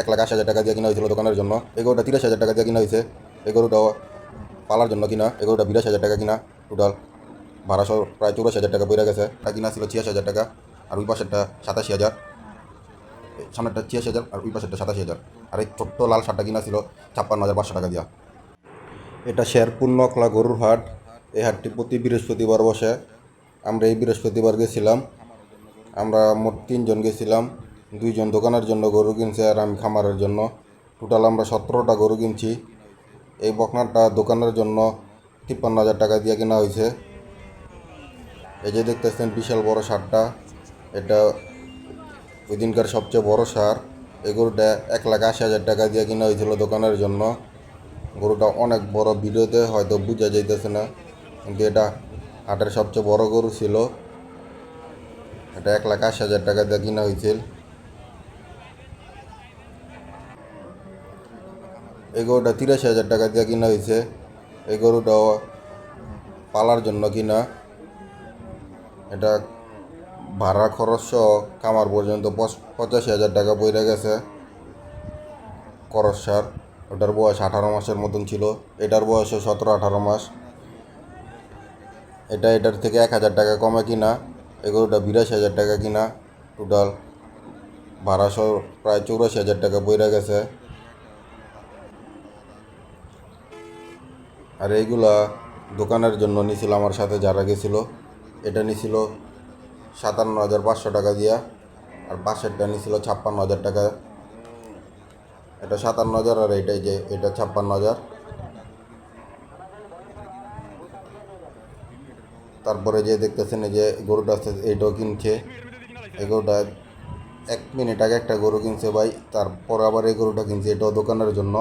এক লাখ আশি হাজার টাকা দিয়ে কিনা হয়েছিল দোকানের জন্য। এই গরুটা তিরিশ হাজার টাকা দিয়ে কিনা হয়েছে। এই গরুটাও পালার জন্য কিনা। এগারোটা গরুটা বিরাশ হাজার টাকা কিনা টোটাল বারোশো, প্রায় চৌরাশি হাজার টাকা পড়ে গেছে। তা কিনা ছিল ছিয়াশি হাজার টাকা, আর ওই পাশেরটা সাতাশি হাজার। সামনেরটা ছিয়াশি হাজার, আর ওই পাশেরটা সাতাশি হাজার। আর এই ছোট্ট লাল শার্টটা কিনা ছিল ছাপ্পান্ন হাজার পাঁচশো টাকা দিয়া। এটা শেরপুর নকলা গরুর হাট। এই হাটটি প্রতি বৃহস্পতিবার বসে। আমরা এই বৃহস্পতিবার গেছিলাম। আমরা মোট তিনজন গেছিলাম। দুইজন দোকানের জন্য গরু কিনছে আর আমি খামারের জন্য। টোটাল আমরা সতেরোটা গরু কিনছি। এই বকনাটা দোকানের জন্য তিপ্পান্ন হাজার টাকা দিয়ে কেনা হয়েছে। এই যে দেখতেছেন বিশাল বড় সারটা। এটা ওই দিনকার সবচেয়ে বড় সার। এই গরুটা এক লাখ আশি হাজার টাকা দিয়ে কেনা হয়েছিল দোকানের জন্য। গরুটা অনেক বড় ভিডিওতে হয়তো বোঝা যাইতেছে না, কিন্তু এটা হাটের সবচেয়ে বড় গরু ছিল। এটা এক লাখ আশি হাজার টাকা দিয়ে কিনা হয়েছিল। এই গরুটা তিরাশি হাজার টাকা দিয়ে কিনা হয়েছে। এই গরুটাও পালার জন্য কিনা। এটা ভাড়া খরচ সহ কামার পর্যন্ত পঁচ- পঁচাশি হাজার টাকা পড়ে গেছে। করস সার, ওটার বয়স আঠারো মাসের মতন ছিল। এটার বয়স সতেরো আঠারো মাস। এটা এটার থেকে এক হাজার টাকা কমে কিনা। এগুলোটা বিরাশি হাজার টাকা কিনা। টোটাল বারোশো প্রায় চৌরাশি হাজার টাকা পড়ে গেছে। আর এইগুলা দোকানের জন্য নিছিল আমার সাথে যারা গেছিল, এটা নিছিল সাতান্ন হাজার পাঁচশো টাকা দিয়া, আর পাশেরটা নিছিল ছাপ্পান্ন হাজার টাকা। এটা সাতান্ন হাজার আর এটাই যে, এটা ছাপ্পান্ন হাজার। তারপরে যে দেখতেছেন যে গরুটা এইটাও কিনছে। এই গরুটা এক মিনিট আগে একটা গরু কিনছে ভাই, তারপর আবার এই গরুটা কিনছে, এটাও দোকানের জন্য।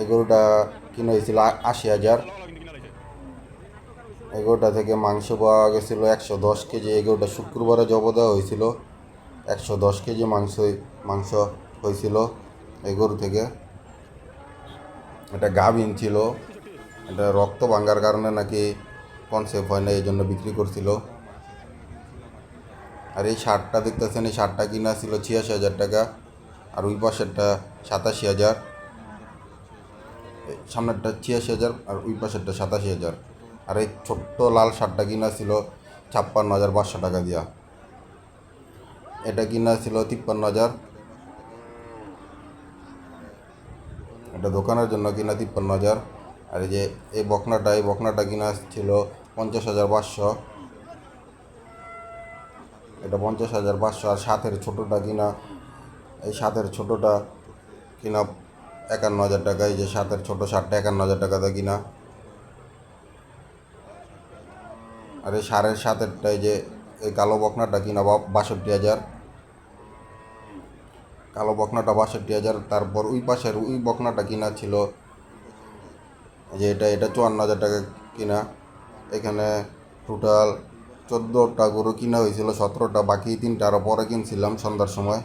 এই গরুটা কিনে হয়েছিল আশি হাজার। এই গরুটা থেকে মাংস পাওয়া গেছিল একশো দশ কেজি। এই গরুটা শুক্রবারে জব দেওয়া হয়েছিল। একশো দশ কেজি মাংস মাংস হয়েছিল এই গরু থেকে। এটা গাভিন ছিল। এটা রক্ত ভাঙ্গার কারণে নাকি কনসেপ্ট হয় না, এই জন্য বিক্রি করছিল। আর এই শার্টটা দেখতেছেন, এই শার্টটা কিনা ছিল ছিয়াশি হাজার টাকা। আর ওই পাশেরটা সাতাশি হাজার। সামনেরটা ছিয়াশি হাজার আর ওই পাশেরটা সাতাশি হাজার। আর এই ছোট্ট লাল শার্টটা কিনা ছিল ছাপ্পান্ন হাজার পাঁচশো টাকা দিয়া। এটা কিনা ছিল তিপ্পান্ন হাজার। এটা দোকানের জন্য কিনা তিপ্পান্ন হাজার। আর এই যে, এই বকনাটা এই বকনাটা কিনা ছিল পঞ্চাশ হাজার পাঁচশো। এটা পঞ্চাশ হাজার পাঁচশো আর সাতের ছোটোটা কিনা, এই সাতের ছোটোটা কিনা একান্ন হাজার টাকা এই যে সাতের ছোটো সারটা একান্ন হাজার টাকা টাকাতে কিনা। আর এই সারের সাতেরটা এই যে এই কালো বকনাটা কিনা বাষট্টি হাজার। কালো বকনাটা বাষট্টি হাজার, তারপর ওই পাশের ওই বকনাটা কিনা ছিল যে এটা এটা চুয়ান্ন হাজার টাকা কিনা। এখানে টোটাল চোদ্দোটা গরু কিনা হয়েছিল, সতেরোটা বাকি তিনটা আরও পরে কিনছিলাম সন্ধ্যার সময়।